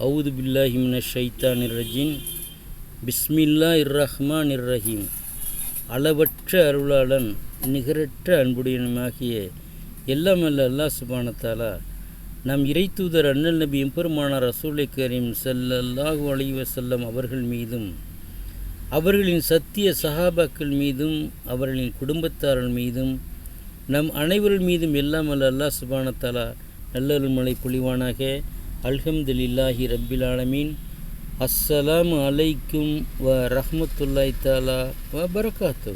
அவுது பில்லாஹிம்ன ஷைத்தான் ரஜீன் பிஸ்மில்லா இர் ரஹ்மான் இர் ரஹீம் அளவற்ற அருளாளன் நிகரற்ற அன்புடையனுமாகிய எல்லாம் அல்ல அல்லாஹ் சுபானத்தாலா நம் இறை தூதர் அண்ணல் நபி எம்பெருமானார் ரசூலை கரீம் செல்லல்லாஹு அலைவ செல்லம் அவர்கள் மீதும் அவர்களின் சத்திய சஹாபாக்கள் மீதும் அவர்களின் குடும்பத்தார்கள் மீதும் நம் அனைவர்கள் மீதும் எல்லாம் அல்ல அல்லாஹ் சுபானத்தாலா நல்லருள் மலை பொழிவானாக அல்ஹம்துலில்லாஹி ரப்பில் ஆலமீன் அஸ்ஸலாம் அலைக்கும் வ ரஹமத்துல்லாய் தாலா வ பரகாத்து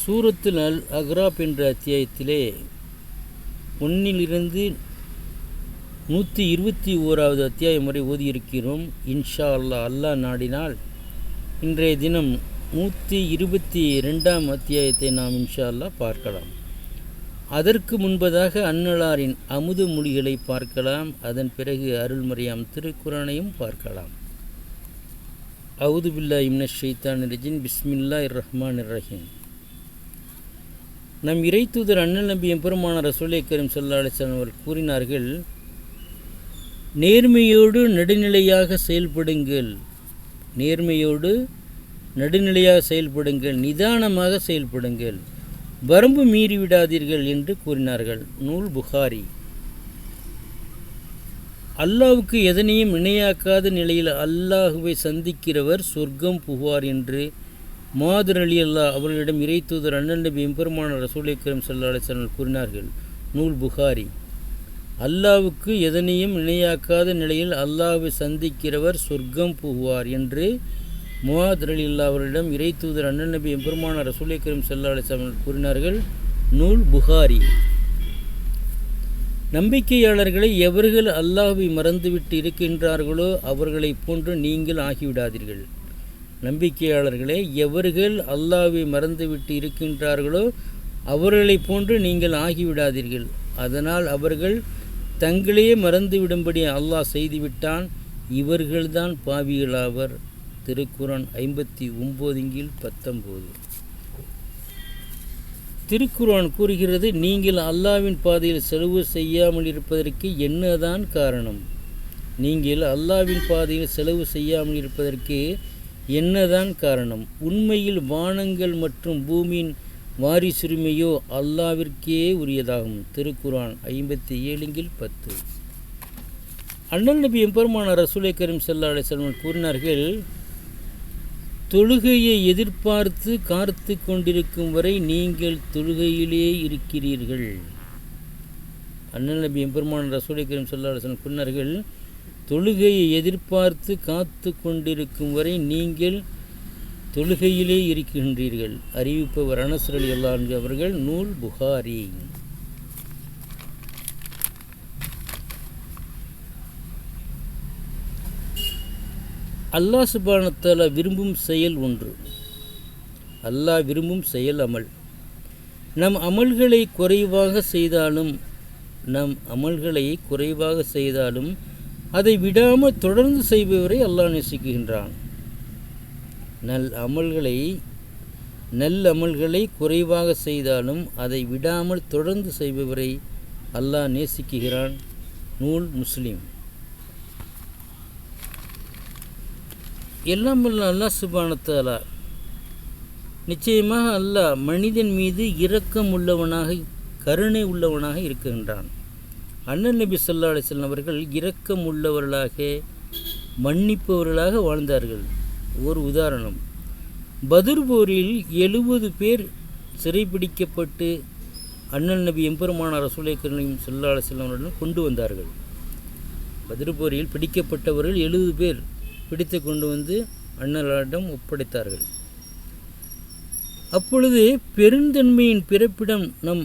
சூரத்துல் அல் அக்ராப் என்ற அத்தியாயத்திலே ஒன்னிலிருந்து நூற்றி இருபத்தி ஓராவது அத்தியாயம் வரை ஓதியிருக்கிறோம். இன்ஷா அல்லா அல்லாஹ் நாடினால் இன்றைய தினம் நூற்றி இருபத்தி ரெண்டாம் அத்தியாயத்தை நாம் இன்ஷா அல்லாஹ் பார்க்கலாம். அதற்கு முன்பதாக அன்னலாரின் அமுது மொழிகளை பார்க்கலாம். அதன் பிறகு அருள்மறையாம் திருக்குறானையும் பார்க்கலாம். அவுது பில்லா இம்ன ஷைத்தான் ரஜின் பிஸ்மில்லா இர் ரஹ்மான் ரஹீம். நம் இறைத்தூதர் அண்ணல் நம்பி எம்பெருமான ரசூலை கரீம் சல்லா அலிஸ்லாம் அவர்கள் கூறினார்கள் நேர்மையோடு நடுநிலையாக செயல்படுங்கள். நேர்மையோடு நடுநிலையாக செயல்படுங்கள். நிதானமாக செயல்படுங்கள். வரம்பு மீறிவிடாதீர்கள் என்று கூறினார்கள். நூல் புகாரி. அல்லாவுக்கு எதனையும் இணையாக்காத நிலையில் அல்லாஹுவை சந்திக்கிறவர் சொர்க்கம் புகார் என்று மாதர் அலி அல்லா அவர்களிடம் இறைத்தூதர் அண்ணன் நபி எம்பெருமான ரசூலை கரம் கூறினார்கள். நூல் புகாரி. அல்லாவுக்கு எதனையும் இணையாக்காத நிலையில் அல்லாஹுவை சந்திக்கிறவர் சொர்க்கம் புகுவார் என்று முவாதிரல் அலில்லா அவர்களிடம் இறை தூதர் அண்ணன் நபி எம்பெருமான ரசூலை கரீம் சல்லா அலிஸ்லாம் கூறினார்கள் நூல் புகாரி. நம்பிக்கையாளர்களை எவர்கள் அல்லாஹ்வை மறந்துவிட்டு இருக்கின்றார்களோ அவர்களைப் போன்று நீங்கள் ஆகிவிடாதீர்கள். நம்பிக்கையாளர்களே எவர்கள் அல்லாஹ்வை மறந்துவிட்டு இருக்கின்றார்களோ அவர்களைப் போன்று நீங்கள் ஆகிவிடாதீர்கள். அதனால் அவர்கள் தங்களையே மறந்துவிடும்படி அல்லாஹ் செய்துவிட்டான் இவர்கள்தான் பாவிகளாவர். திருக்குறான் ஐம்பத்தி ஒம்போதுங்கில் பத்தொம்போது. திருக்குரான் கூறுகிறது நீங்கள் அல்லாவின் பாதையில் செலவு செய்யாமல் இருப்பதற்கு என்னதான் காரணம்? நீங்கள் அல்லாவின் பாதையில் செலவு செய்யாமல் இருப்பதற்கு என்னதான் காரணம்? உண்மையில் வானங்கள் மற்றும் பூமியின் வாரிசுரிமையோ அல்லாவிற்கே உரியதாகும். திருக்குரான் ஐம்பத்தி ஏழுங்கில் பத்து. அண்ணல் நபி எம்பெருமான ரசூலை கரீம் சல்லா செல்வன் கூறினார்கள் தொழுகையை எதிர்பார்த்து காத்து கொண்டிருக்கும் வரை நீங்கள் தொழுகையிலே இருக்கிறீர்கள். அண்ணன் நபி எம்பெருமான் ரசூலை கரீம் குன்னர்கள் தொழுகையை எதிர்பார்த்து காத்து கொண்டிருக்கும் வரை நீங்கள் தொழுகையிலே இருக்கின்றீர்கள். அறிவிப்பவர் அனசர் அல்லான்கு அவர்கள் நூல் புகாரி. அல்லாஹ் சுபானத்தால் விரும்பும் செயல் ஒன்று. அல்லாஹ் விரும்பும் செயல் அமல். நம் அமல்களை குறைவாக செய்தாலும் நம் அமல்களை குறைவாக செய்தாலும் அதை விடாமல் தொடர்ந்து செய்பவரை அல்லாஹ் நேசிக்குகின்றான் நல் அமல்களை நல் அமல்களை குறைவாக செய்தாலும் அதை விடாமல் தொடர்ந்து செய்பவரை அல்லாஹ் நேசிக்குகிறான் நூல் முஸ்லீம். எல்லாம் வல்ல அல்லாஹ் சுபானத்தாலா நிச்சயமாக அல்லாஹ் மனிதன் மீது இரக்கம் உள்ளவனாக கருணை உள்ளவனாக இருக்கின்றான். அண்ணன் நபி சொல்லா அலிஸ்லாம் அவர்கள் இரக்கம் உள்ளவர்களாக மன்னிப்பவர்களாக வாழ்ந்தார்கள். ஒரு உதாரணம் பதுர் போரில் எழுபது பேர் சிறைப்பிடிக்கப்பட்டு அண்ணன் நபி எம்பெருமான ரசூலை கருணையும் சொல்லா அலிஸ்லாம் கொண்டு வந்தார்கள். பதுர் போரில் பிடிக்கப்பட்டவர்கள் எழுபது பேர். பிடித்து கொண்டு வந்து அண்ணலாரிடம் ஒப்படைத்தார்கள். அப்பொழுது பெருந்தன்மையின் பிறப்பிடம் நம்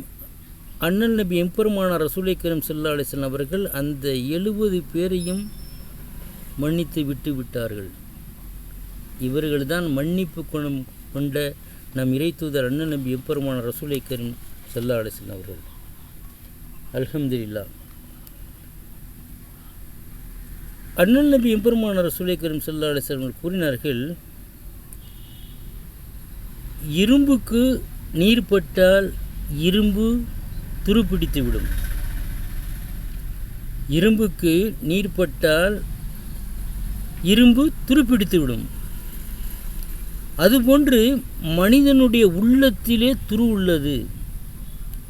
அண்ணல் நபி எம்பெருமான ரசூலை கரீம் சல்லா அலிஸ்லாம் அவர்கள் அந்த எழுபது பேரையும் மன்னித்து விட்டு விட்டார்கள். இவர்கள்தான் மன்னிப்பு குணம் கொண்ட நம் இறை தூதர் அண்ணன் நபி எம்பெருமான ரசூலை கரீம் சல்லா அலிஸ்லாம் அவர்கள். அல்ஹம்துல்லா அண்ணல் நபி எம்பெருமானார் சுலை கரும் சல்லா அலிஸ்லாம் கூறினார்கள் இரும்புக்கு நீர் பட்டால் இரும்பு துருப்பிடித்துவிடும் இரும்புக்கு நீர் பட்டால் இரும்பு துருப்பிடித்து விடும். அதுபோன்று மனிதனுடைய உள்ளத்திலே துரு உள்ளது.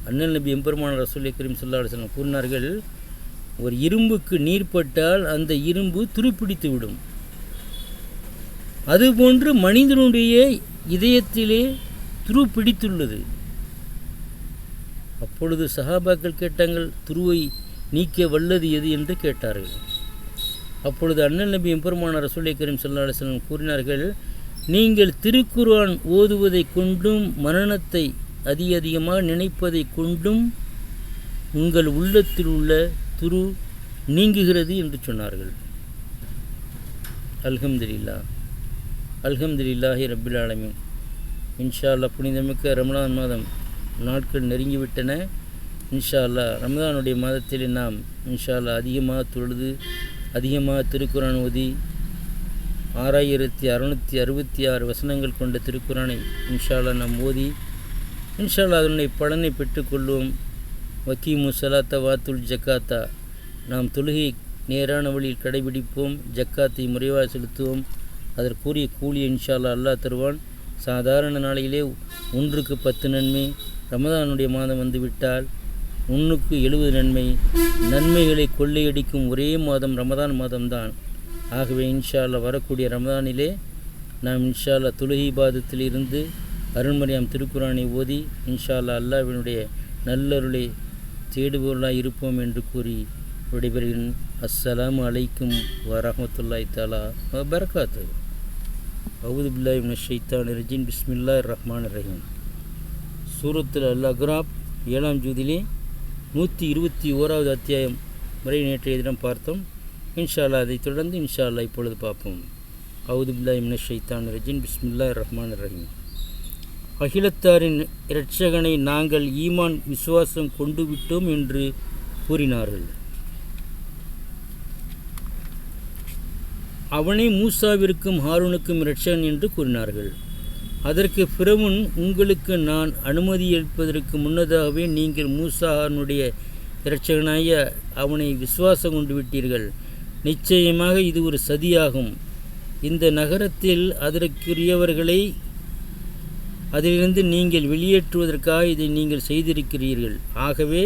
அண்ணல் நபி எம்பெருமான ரசூலை கரீம் சல்லா கூறினார்கள் ஒரு இரும்புக்கு நீர் பட்டால் அந்த இரும்பு துருப்பிடித்து விடும். அதுபோன்று மனிதனுடைய இதயத்திலே துரு பிடித்துள்ளது அப்பொழுது சஹாபாக்கள் கேட்டாங்கள் துருவை நீக்க வல்லது எது? என்று கேட்டார்கள். அப்பொழுது அண்ணல் நபி எம்பெருமான ரசூலை கரீம் சல்லா அலுவலம் கூறினார்கள் நீங்கள் திருக்குர்ஆன் ஓதுவதை கொண்டும் மரணத்தை அதிக அதிகமாக நினைப்பதை கொண்டும் உங்கள் உள்ளத்தில் உள்ள துரு நீங்குகிறது என்று சொன்னார்கள். அல்ஹம்துலில்லா. அல்ஹம்துலில்லாஹி ரபில் ஆலமின். இன்ஷா அல்லாஹ் புனிதமிக்க ரமலான் மாதம் நாட்கள் நெருங்கிவிட்டன. இன்ஷா அல்லாஹ் ரமதானுடைய மாதத்தில் நாம் இன்ஷா அல்லாஹ் அதிகமாக தொழுது அதிகமாக திருக்குறான் ஓதி ஆறாயிரத்தி அறுநூற்றி அறுபத்தி ஆறு வசனங்கள் கொண்ட திருக்குறானை இன்ஷா அல்லாஹ் நாம் ஓதி இன்ஷா அல்லாஹ் அதனுடைய பலனை பெற்றுக்கொள்வோம். வக்கீமு சலாத்த வாத்துல் ஜக்காத்தா. நாம் தொழுகை நேரான வழியில் கடைபிடிப்போம் ஜக்காத்தை முறைவாக செலுத்துவோம். அதற்குரிய கூலியை இன்ஷால்லா அல்லாஹ் தருவான் சாதாரண நாளையிலே ஒன்றுக்கு பத்து நன்மை ரமதானுடைய மாதம் வந்துவிட்டால் ஒன்றுக்கு எழுபது நன்மை. நன்மைகளை கொள்ளையடிக்கும் ஒரே மாதம் ரமதான் மாதம்தான். ஆகவே இன்ஷால்லா வரக்கூடிய ரமதானிலே நாம் இன்ஷால்லா தொழுகை பாதத்தில் இருந்து அருண்மரியாம் திருக்குறானை ஓதி இன்ஷா அல்லாவினுடைய நல்லருளை தேடுபவர்களாக இருப்போம் என்று கூறி விடைபெறுகிறேன். அஸ்ஸலாம் அலைக்கும் வரமத்துல்லாய் தாலா பரக்காத்து அவுது பில்லாய் ஷைத்தான் ரஜின் பிஸ்மில்லா ரஹ்மான் ரஹீம். சூரத்தில் அல் அக்ராப் ஏழாம் ஜூதிலே நூற்றி இருபத்தி ஓராவது அத்தியாயம் வரை நேற்றைய தினம் பார்த்தோம். இன்ஷால்லா அதை அதைத் தொடர்ந்து இன்ஷால்லா இப்பொழுது பார்ப்போம். அவுது பில்லாய் ஷைத்தான் ரஜின் பிஸ்மில்லா ரஹ்மான் ரஹீம். அகிலத்தாரின் இரட்சகனை நாங்கள் ஈமான் விசுவாசம் கொண்டு விட்டோம் என்று கூறினார்கள். அவனை மூசாவிற்கும் ஹாரூனுக்கும் இரட்சகன் என்று கூறினார்கள். அதற்கு பிறமுன் உங்களுக்கு நான் அனுமதி அளிப்பதற்கு முன்னதாகவே நீங்கள் மூசா ஹாரனுடைய இரட்சகனாய அவனை விசுவாசம் கொண்டு விட்டீர்கள். நிச்சயமாக இது ஒரு சதியாகும். இந்த நகரத்தில் அதற்குரியவர்களை அதிலிருந்து நீங்கள் வெளியேற்றுவதற்காக இதை நீங்கள் செய்திருக்கிறீர்கள். ஆகவே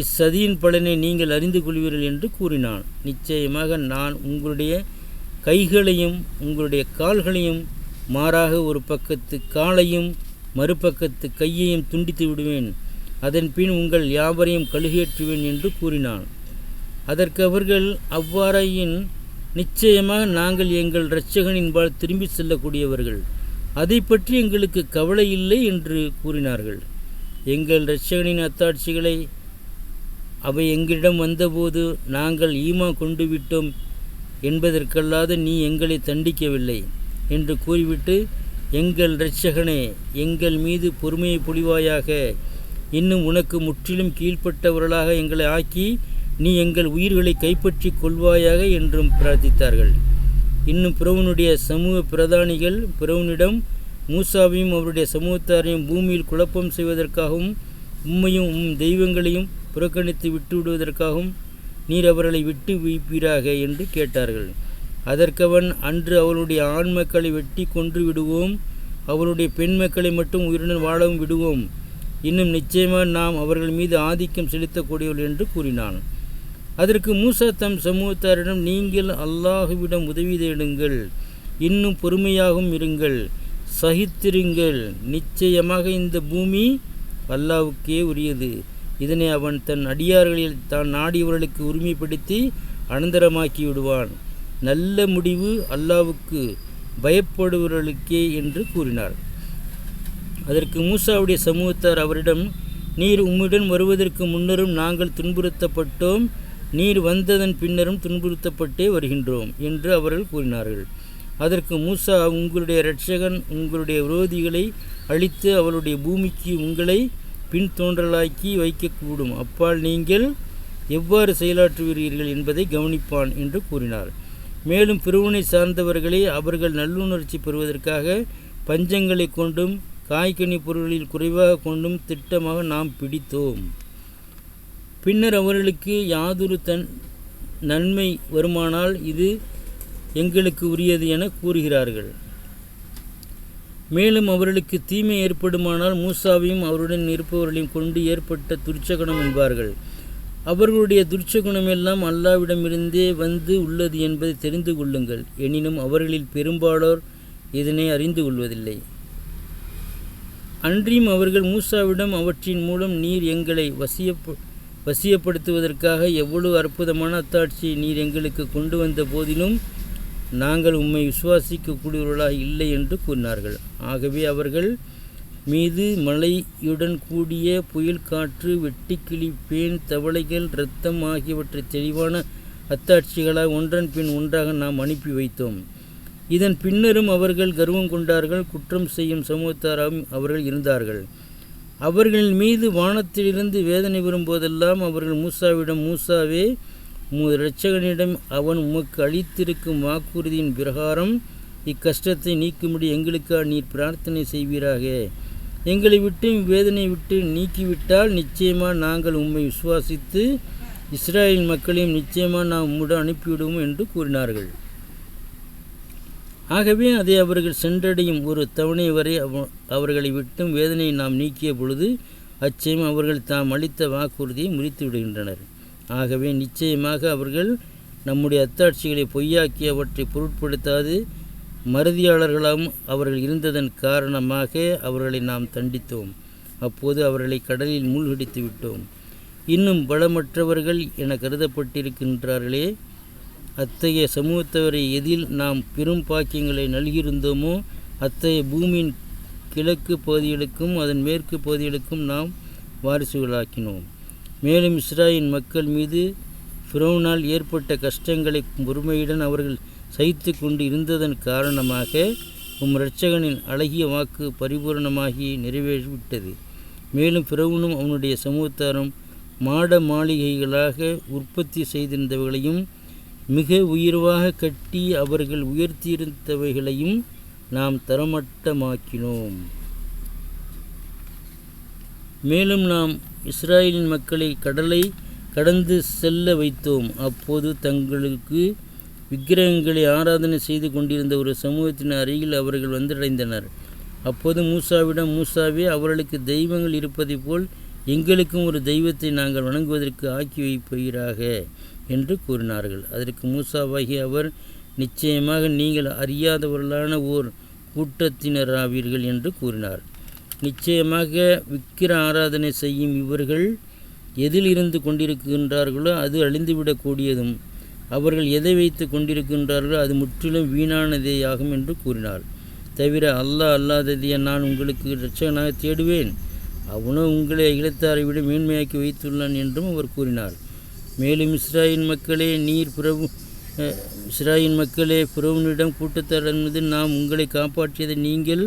இச்சதியின் பலனை நீங்கள் அறிந்து கொள்வீர்கள் என்று கூறினான். நிச்சயமாக நான் உங்களுடைய கைகளையும் உங்களுடைய கால்களையும் மாறாக ஒரு பக்கத்து காலையும் மறுபக்கத்து கையையும் துண்டித்து விடுவேன். அதன் பின் உங்கள் யாவரையும் கழுகேற்றுவேன் என்று கூறினான். அதற்கு அவர்கள் அவ்வாறையின் நிச்சயமாக நாங்கள் எங்கள் இரட்சகனின்பால் திரும்பி செல்லக்கூடியவர்கள். அதை பற்றி எங்களுக்கு கவலை இல்லை என்று கூறினார்கள். எங்கள் இரட்சகனின் அத்தாட்சிகளை அவை எங்களிடம் வந்தபோது நாங்கள் ஈமா கொண்டு விட்டோம் என்பதற்கல்லாது நீ எங்களை தண்டிக்கவில்லை என்று கூறிவிட்டு எங்கள் இரட்சகனே எங்கள் மீது பொறுமையை பொழிவாயாக இன்னும் உனக்கு முற்றிலும் கீழ்ப்பட்டவர்களாக எங்களை ஆக்கி நீ எங்கள் உயிர்களை கைப்பற்றி கொள்வாயாக என்றும் பிரார்த்தித்தார்கள். இன்னும் பிரவுனுடைய சமூக பிரதானிகள் பிரவுனிடம் மூசாவையும் அவருடைய சமூகத்தாரையும் பூமியில் குழப்பம் செய்வதற்காகவும் உம்மையும் உம் தெய்வங்களையும் புறக்கணித்து விட்டு விடுவதற்காகவும் நீர் அவர்களை விட்டு வைப்பீராக என்று கேட்டார்கள். அதற்கவன் அன்று அவளுடைய ஆண் மக்களை வெட்டி கொன்று விடுவோம். அவளுடைய பெண் மக்களை மட்டும் உயிருடன் வாழவும் விடுவோம். இன்னும் நிச்சயமாக நாம் அவர்கள் மீது ஆதிக்கம் செலுத்தக்கூடியவர்கள் என்று கூறினான். அதற்கு மூசா தம் சமூகத்தாரிடம் நீங்கள் அல்லாஹுவிடம் உதவி தேடுங்கள் இன்னும் பொறுமையாகவும் இருங்கள் சகித்திருங்கள். நிச்சயமாக இந்த பூமி அல்லாவுக்கே உரியது. இதனை அவன் தன் அடியார்களில் தான் நாடியவர்களுக்கு உரிமைப்படுத்தி அனந்தரமாக்கி விடுவான் நல்ல முடிவு அல்லாவுக்கு பயப்படுபவர்களுக்கே என்று கூறினார். அதற்கு மூசாவுடைய சமூகத்தார் அவரிடம் நீர் உம்முடன் வருவதற்கு முன்னரும் நாங்கள் துன்புறுத்தப்பட்டோம். நீர் வந்ததன் பின்னரும் துன்புறுத்தப்பட்டே வருகின்றோம் என்று அவர்கள் கூறினார்கள். அதற்கு மூசா உங்களுடைய இரட்சகன் உங்களுடைய விரோதிகளை அழித்து அவளுடைய பூமிக்கு உங்களை பின்தோன்றலாக்கி வைக்கக்கூடும். அப்பால் நீங்கள் எவ்வாறு செயலாற்றுவீர்கள் என்பதை கவனிப்பான் என்று கூறினார். மேலும் பிரிவினை சார்ந்தவர்களை அவர்கள் நல்லுணர்ச்சி பெறுவதற்காக பஞ்சங்களை கொண்டும் காய்கனி பொருட்களில் குறைவாக கொண்டும் திட்டமாக நாம் பிடித்தோம். பின்னர் அவர்களுக்கு யாதொரு தன் நன்மை வருமானால் இது எங்களுக்கு உரியது என கூறுகிறார்கள். மேலும் அவர்களுக்கு தீமை ஏற்படுமானால் மூசாவையும் அவருடன் இருப்பவர்களையும் கொண்டு ஏற்பட்ட துர்ச்சகுணம் என்பார்கள். அவர்களுடைய துர்ச்சகுணம் எல்லாம் அல்லாவிடமிருந்தே வந்து உள்ளது என்பதை தெரிந்து கொள்ளுங்கள். எனினும் அவர்களில் பெரும்பாலோர் இதனை அறிந்து கொள்வதில்லை. அன்றியும் அவர்கள் மூசாவிடம் அவற்றின் மூலம் நீர் எங்களை வசியப்ப வசியப்படுத்துவதற்காக எவ்வளவு அற்புதமான அத்தாட்சியை நீர் எங்களுக்கு கொண்டு வந்த போதிலும் நாங்கள் உம்மை விசுவாசிக்கக்கூடியவர்களாக இல்லை என்று கூறினார்கள். ஆகவே அவர்கள் மீது மழையுடன் கூடிய புயல் காற்று வெட்டுக்கிளி பேன் தவளைகள் இரத்தம் ஆகியவற்றை தெளிவான அத்தாட்சிகளாக ஒன்றன் பின் ஒன்றாக நாம் அனுப்பி வைத்தோம். இதன் பின்னரும் அவர்கள் கர்வம் கொண்டார்கள் குற்றம் செய்யும் சமூகத்தாராகவும் அவர்கள் இருந்தார்கள். அவர்களின் மீது வானத்திலிருந்து வேதனை வரும்போதெல்லாம் அவர்கள் மூசாவிடம் மூசாவே உமது இரட்சகனிடம் அவன் உமக்கு அளித்திருக்கும் வாக்குறுதியின் பிரகாரம் இக்கஷ்டத்தை நீக்கும்படி எங்களுக்காக நீர் பிரார்த்தனை செய்வீராக? எங்களை விட்டு வேதனை விட்டு நீக்கிவிட்டால் நிச்சயமாக நாங்கள் உம்மை விசுவாசித்து இஸ்ரேலின் மக்களையும் நிச்சயமாக நாம் உம்முடன் அனுப்பிவிடுவோம் என்று கூறினார்கள். ஆகவே அதை அவர்கள் சென்றடையும் ஒரு தவணை வரை அவ- அவர்களை விட்டும் வேதனையை நாம் நீக்கிய பொழுது அச்சயம் அவர்கள் தாம் அளித்த வாக்குறுதியை முறித்து விடுகின்றனர் ஆகவே நிச்சயமாக அவர்கள் நம்முடைய அத்தாட்சிகளை பொய்யாக்கி அவற்றை பொருட்படுத்தாது மறுதியாளர்களாகவும் அவர்கள் இருந்ததன் காரணமாக அவர்களை நாம் தண்டித்தோம். அப்போது அவர்களை கடலில் மூழ்கடித்து விட்டோம் இன்னும் பலமற்றவர்கள் என கருதப்பட்டிருக்கின்றார்களே அத்தகைய சமூகத்தவரை எதில் நாம் பெரும் பாக்கியங்களை நல்கியிருந்தோமோ அத்தகைய பூமியின் கிழக்கு பகுதிகளுக்கும் அதன் மேற்கு பகுதிகளுக்கும் நாம் வாரிசுகளாக்கினோம். மேலும் இஸ்ராயின் மக்கள் மீது ஃபிரௌனால் ஏற்பட்ட கஷ்டங்களை பொறுமையுடன் அவர்கள் சகித்து கொண்டு இருந்ததன் காரணமாக உம் இரட்சகனின் அழகிய வாக்கு பரிபூரணமாகி நிறைவேறிவிட்டது. மேலும் பிறவுனும் அவனுடைய சமூகத்தாரும் மாட மாளிகைகளாக உற்பத்தி செய்திருந்தவர்களையும் மிக உயர்வாக கட்டி அவர்கள் உயர்த்தியிருந்தவைகளையும் நாம் தரமட்டமாக்கினோம். மேலும் நாம் இஸ்ராயலின் மக்களை கடலை கடந்து செல்ல வைத்தோம். அப்போது தங்களுக்கு விக்கிரகங்களை ஆராதனை செய்து கொண்டிருந்த ஒரு சமூகத்தின் அருகில் அவர்கள் வந்தடைந்தனர். அப்போது மூசாவிடம் மூசாவே அவர்களுக்கு தெய்வங்கள் இருப்பதைப் போல் எங்களுக்கும் ஒரு தெய்வத்தை நாங்கள் வணங்குவதற்கு ஆக்கி வைப்பீராக. என்று கூறினார்கள். அதற்கு மூசாவாகி அவர் நிச்சயமாக நீங்கள் அறியாதவர்களான ஓர் கூட்டத்தினராவீர்கள் என்று கூறினார். நிச்சயமாக விக்கிர ஆராதனை செய்யும் இவர்கள் எதில் இருந்து கொண்டிருக்கின்றார்களோ அது அழிந்துவிடக்கூடியதும் அவர்கள் எதை வைத்து கொண்டிருக்கின்றார்களோ அது முற்றிலும் வீணானதேயாகும் என்று கூறினார். தவிர அல்லாஹ் அல்லாததையே நான் உங்களுக்கு இரட்சகனாக தேடுவேன். அவனோ உங்களை இழத்தாரை விட மேன்மையாக்கி வைத்துள்ளான் என்றும் அவர் கூறினார். மேலும் இஸ்ராயின் மக்களே நீர் பிரபு இஸ்ராயின் மக்களே பிரபுனிடம் மீது நாம் உங்களை காப்பாற்றியதை நீங்கள்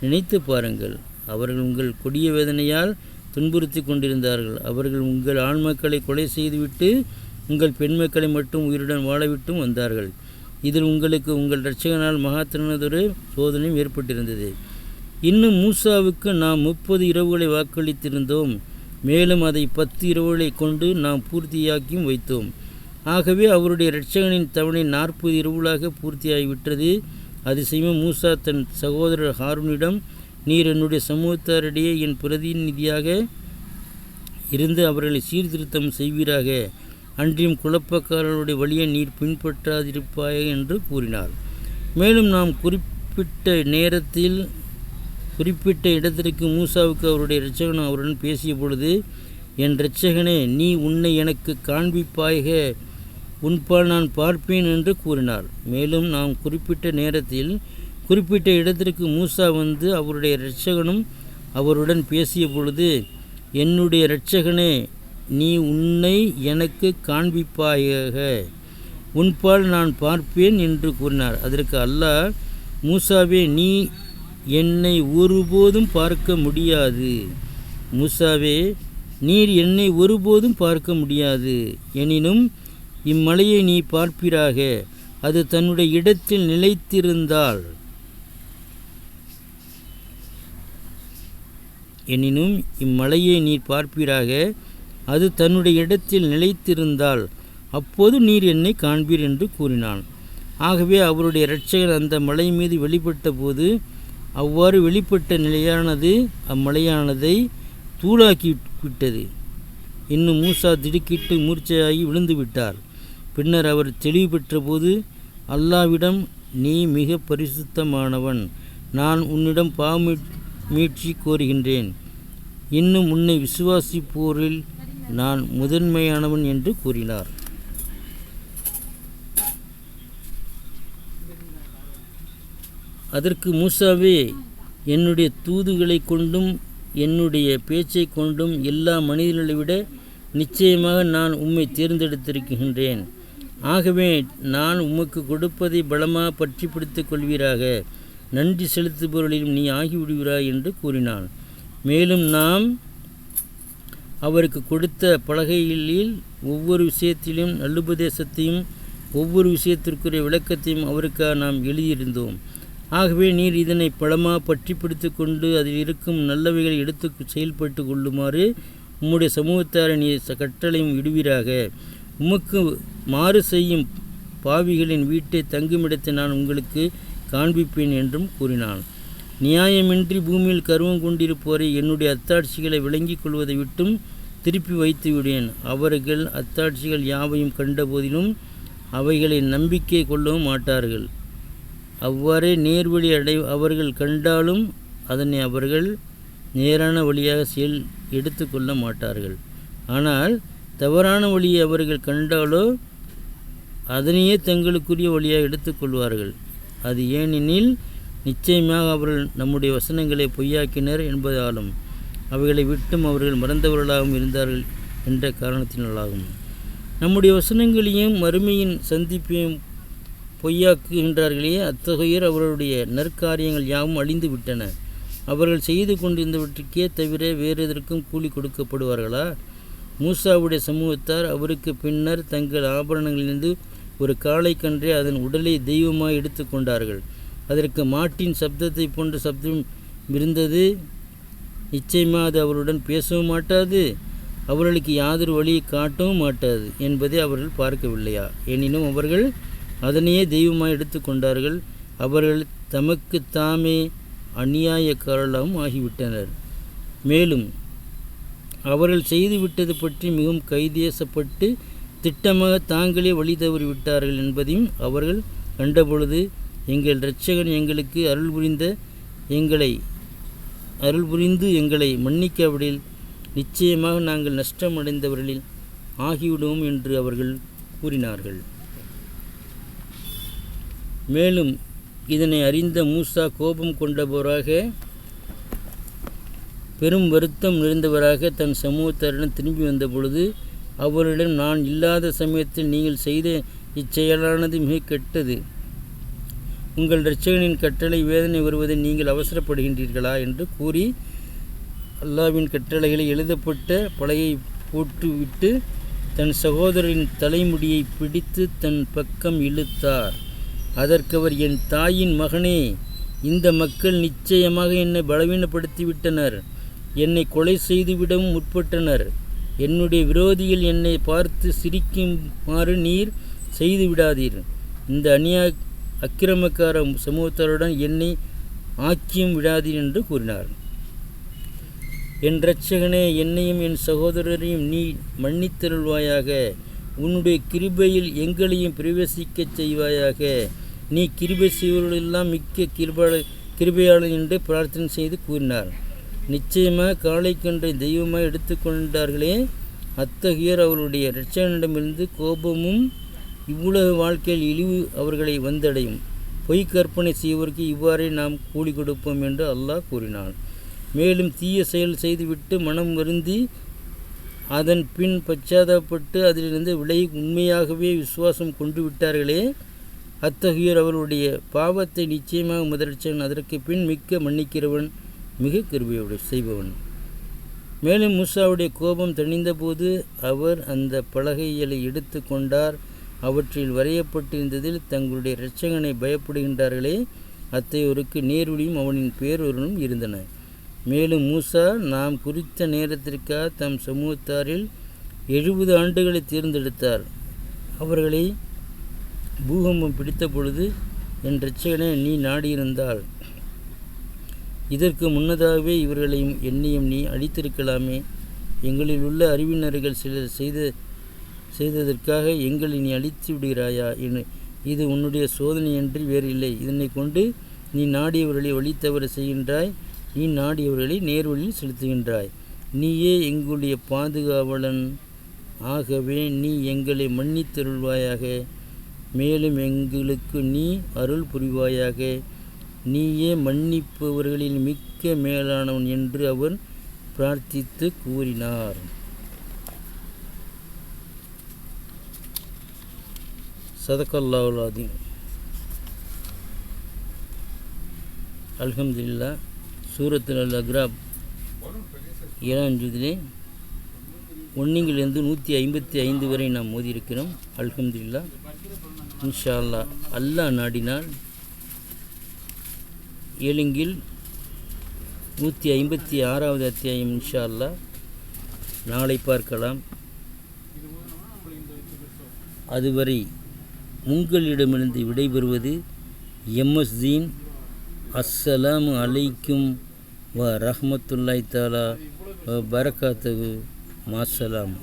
நினைத்து பாருங்கள். அவர்கள் உங்கள் கொடிய வேதனையால் துன்புறுத்தி கொண்டிருந்தார்கள். அவர்கள் உங்கள் ஆண் மக்களை கொலை செய்துவிட்டு உங்கள் பெண் மக்களை மட்டும் உயிருடன் வாழவிட்டும் வந்தார்கள். இதில் உங்களுக்கு உங்கள் இரட்சகனால் மகாத்திரனதொரு சோதனையும் ஏற்பட்டிருந்தது. இன்னும் மூசாவுக்கு நாம் முப்பது இரவுகளை வாக்களித்திருந்தோம். மேலும் அதை பத்து இரவுகளை கொண்டு நாம் பூர்த்தியாக்கியும் வைத்தோம். ஆகவே அவருடைய இரட்சகனின் தவணை நாற்பது இரவுகளாக பூர்த்தியாகிவிட்டது. அதிசயமும் மூசா தன் சகோதரர் ஹாரூனிடம் நீர் என்னுடைய சமூகத்தாரிடையே என் பிரதிநிதியாக இருந்து அவர்களை சீர்திருத்தம் செய்வீராக. அன்றியும் குழப்பக்காரர்களுடைய வழியை நீர் பின்பற்றாதிருப்பாய என்று கூறினார். மேலும் நாம் குறிப்பிட்ட நேரத்தில் குறிப்பிட்ட இடத்திற்கு மூசாவுக்கு அவருடைய இரட்சகன் அவருடன் பேசிய பொழுது என் இரட்சகனே நீ உன்னை எனக்கு காண்பிப்பாயாக. உன்பால் நான் பார்ப்பேன் என்று கூறினார். மேலும் நாம் குறிப்பிட்ட நேரத்தில் குறிப்பிட்ட இடத்திற்கு மூசா வந்து அவருடைய இரட்சகனும் அவருடன் பேசிய பொழுது என்னுடைய இரட்சகனே நீ உன்னை எனக்கு காண்பிப்பாயாக. உன்பால் நான் பார்ப்பேன் என்று கூறினார். அதற்கு அல்லாஹ் மூசாவே நீ என்னை ஒருபோதும் பார்க்க முடியாது. முசாவே நீர் என்னை ஒருபோதும் பார்க்க முடியாது. எனினும் இம்மலையை நீ பார்ப்பீராக. அது தன்னுடைய இடத்தில் நிலைத்திருந்தால். எனினும் இம்மலையை நீர் பார்ப்பீராக. அது தன்னுடைய இடத்தில் நிலைத்திருந்தால் அப்போது நீர் என்னை காண்பீர் என்று கூறினான். ஆகவே அவருடைய இரட்சகர் அந்த மலை மீது வெளிப்பட்ட போது அவ்வாறு வெளிப்பட்ட நிலையானது அம்மலையானதை தூளாக்கி விட்டது இன்னும் மூசா திடுக்கிட்டு மூர்ச்சையாகி விழுந்து விட்டார் பின்னர் அவர் தெளிவு பெற்றபோது அல்லாவிடம் நீ மிக பரிசுத்தமானவன். நான் உன்னிடம் பாவ மீட்சி கோருகின்றேன். இன்னும் உன்னை விசுவாசிப்போரில் நான் முதன்மையானவன் என்று கூறினார். அதற்கு மூசாவே என்னுடைய தூதுகளை கொண்டும் என்னுடைய பேச்சை கொண்டும் எல்லா மனிதர்களை விட நிச்சயமாக நான் உம்மை தேர்ந்தெடுத்திருக்கின்றேன். ஆகவே நான் உமக்கு கொடுப்பதை பலமாக பற்றி பிடித்துக் கொள்வீராக. நன்றி செலுத்துபவர்களிலும் நீ ஆகிவிடுகிறாய் என்று கூறினான். மேலும் நாம் அவருக்கு கொடுத்த பலகைகளில் ஒவ்வொரு விஷயத்திலும் நல்லுபதேசத்தையும் ஒவ்வொரு விஷயத்திற்குரிய விளக்கத்தையும் அவருக்காக நாம் எழுதியிருந்தோம். ஆகவே நீர் இதனை பலமாக பற்றி பிடித்து கொண்டு அதில் இருக்கும் நல்லவைகளை எடுத்து செயல்பட்டு கொள்ளுமாறு உம்முடைய சமூகத்தாரை நீர் கட்டளையும் விடுவீராக உமக்கு மாறு செய்யும் பாவிகளின் வீட்டை தங்குமிடத்தை நான் உங்களுக்கு காண்பிப்பேன் என்றும் கூறினான். நியாயமின்றி பூமியில் கருவம் கொண்டிருப்போரை என்னுடைய அத்தாட்சிகளை விளங்கிக் கொள்வதை விட்டும் திருப்பி வைத்து விடுவேன். அவர்கள் அத்தாட்சிகள் யாவையும் கண்டபோதிலும் அவைகளை நம்பிக்கை கொள்ளவும் மாட்டார்கள். அவ்வாறே நேர்வழி அடை அவர்கள் கண்டாலும் அதனை அவர்கள் நேரான வழியாக செயல் எடுத்துக்கொள்ள மாட்டார்கள். ஆனால் தவறான வழியை அவர்கள் கண்டாலோ அதனையே தங்களுக்குரிய வழியாக எடுத்துக்கொள்வார்கள் அது ஏனெனில் நிச்சயமாக அவர்கள் நம்முடைய வசனங்களை பொய்யாக்கினர் என்பதாலும் அவைகளை விட்டும் அவர்கள் மறந்தவர்களாகவும் இருந்தார்கள் என்ற காரணத்தினாலாகும். நம்முடைய வசனங்களையும் மறுமையின் சந்திப்பையும் பொய்யாக்குகின்றார்களே அத்தகையோர் அவர்களுடைய நற்காரியங்கள் யாவும் அழிந்து விட்டன அவர்கள் செய்து கொண்டிருந்தவற்றுக்கே தவிர வேறு எதற்கும் கூலி கொடுக்கப்படுவார்களா? மூசாவுடைய சமூகத்தார் அவருக்கு பின்னர் தங்கள் ஆபரணங்களிலிருந்து ஒரு காளைக்கன்றை அதன் உடலை தெய்வமாக எடுத்துக்கொண்டார்கள் அதற்கு மாட்டின் சப்தத்தை போன்ற சப்தம் இருந்தது. நிச்சயமாக அது அவருடன் பேசவும் மாட்டாது. அவர்களுக்கு யாதொரு வழியை காட்டவும் மாட்டாது என்பதை அவர்கள் பார்க்கவில்லையா? எனினும் அவர்கள் அதனையே தெய்வமாக எடுத்துக்கொண்டார்கள். அவர்கள் தமக்கு தாமே அநியாயக்காரர்களாகவும் ஆகிவிட்டனர். மேலும் அவர்கள் செய்துவிட்டது பற்றி மிகவும் கைதேசப்பட்டு திட்டமாக தாங்களே வழி தவறி விட்டார்கள் என்பதையும் அவர்கள் கண்டபொழுது எங்கள் இரட்சகன் எங்களுக்கு அருள் புரிந்த எங்களை அருள் புரிந்து எங்களை மன்னிக்காவிடில். நிச்சயமாக நாங்கள் நஷ்டமடைந்தவர்களில் ஆகிவிடுவோம் என்று அவர்கள் கூறினார்கள். மேலும் இதனை அறிந்த மூசா கோபம் கொண்டவராக பெரும் வருத்தம் நிறைந்தவராக தன் சமூகத்தாரிடம் திரும்பி வந்த பொழுது அவரிடம் நான் இல்லாத சமயத்தில் நீங்கள் செய்த இச்செயலானது மிக கெட்டது. உங்கள் இரட்சகனின் கட்டளை வேதனை வருவதை நீங்கள் அவசரப்படுகின்றீர்களா? என்று கூறி அல்லாவின் கட்டளைகளை எழுதப்பட்ட பழையை போட்டுவிட்டு தன் சகோதரரின் தலைமுடியை பிடித்து தன் பக்கம் இழுத்தார். அதற்கவர் என் தாயின் மகனே இந்த மக்கள் நிச்சயமாக என்னை பலவீனப்படுத்திவிட்டனர். என்னை கொலை செய்துவிடவும் முற்பட்டனர். என்னுடைய விரோதிகள் என்னை பார்த்து சிரிக்குமாறு நீர் செய்து விடாதீர் இந்த அநியா அக்கிரமக்கார சமூகத்தாருடன் என்னை ஆக்கியும் விடாதீர் என்று கூறினார். என் இரட்சகனே என்னையும் என் சகோதரரையும் நீ மன்னித்தருள்வாயாக. உன்னுடைய கிருபையில் எங்களையும் பிரவேசிக்கச் செய்வாயாக. நீ கிருபை செய்வர்களெல்லாம் மிக்க கிருபாள கிருபையாளன் என்று பிரார்த்தனை செய்து கூறினார். நிச்சயமாக காளைக்கன்றை தெய்வமாக எடுத்துக்கொண்டார்களே. அத்தகையோர் அவருடைய இரட்சகனிடமிருந்து கோபமும் இவ்வுலக வாழ்க்கையில் இழிவு அவர்களை வந்தடையும். பொய் கற்பனை செய்வோருக்கு இவ்வாறே நாம் கூலி கொடுப்போம் என்று அல்லாஹ் கூறினான். மேலும் தீய செயல் செய்துவிட்டு மனம் வருந்தி அதன் பின் பச்சாதாபப்பட்டு அதிலிருந்து விலை உண்மையாகவே விசுவாசம் கொண்டு விட்டார்களே அத்தகையோர் அவருடைய பாவத்தை நிச்சயமாக முதலட்சன் அதற்கு பின் மிக்க மன்னிக்கிறவன் மிக கிருபையோடு செய்பவன். மேலும் மூசாவுடைய கோபம் தணிந்தபோது அவர் அந்த பலகைகளை எடுத்து கொண்டார். அவற்றில் வரையப்பட்டிருந்ததில் தங்களுடைய இரட்சகனை பயப்படுகின்றார்களே அத்தையோருக்கு நேர்வழியும் அவனின் பேரொருளும் இருந்தன. மேலும் மூசா நாம் குறித்த நேரத்திற்காக தம் சமூகத்தாரில் எழுபது ஆண்டுகளை தேர்ந்தெடுத்தார். அவர்களை பூகம்பம் பிடித்த பொழுது என் இரட்சகனே நீ நாடியிருந்தால். இதற்கு முன்னதாகவே இவர்களையும் என்னையும் நீ அழித்திருக்கலாமே. எங்களில் உள்ள அறிவினர்கள் சிலர் செய்த செய்ததற்காக எங்களை நீ அழித்து விடுகிறாயா என இது உன்னுடைய சோதனையன்றி வேறு இல்லை. இதனை கொண்டு நீ நாடியவர்களை வழி தவற செய்கின்றாய். நீ நாடியவர்களை நேர்வழியில் செலுத்துகின்றாய். நீயே எங்களுடைய பாதுகாவலன் ஆகவே நீ எங்களை மன்னித்தருள்வாயாக. மேலும் எங்களுக்கு நீ அருள் புரிவாயாக. நீயே மன்னிப்பவர்களில் மிக்க மேலானவன் என்று அவர் பிரார்த்தித்து கூறினார். சதக்கல்லாவுலாதீன் அதீம் சூரத்தில் அல் அக்ராப் ஏழாம் ஜூதிலே ஒன்றிங்கிலிருந்து நூற்றி ஐம்பத்தி ஐந்து வரை நாம் மோதியிருக்கிறோம் அல்ஹம்துலில்லா. இன்ஷா அல்லாஹ் அல்லாஹ் நாடினால் ஏழுங்கில் நூற்றி ஐம்பத்தி ஆறாவது அத்தியாயம் இன்ஷா அல்லாஹ் நாளை பார்க்கலாம். அதுவரை உங்களிடமிருந்து விடைபெறுவது எம்எஸ்தீன் அஸ்ஸலாமு அலைக்கும் வ ரஹமத்துல்லாய் தாலா வ மாசலாம்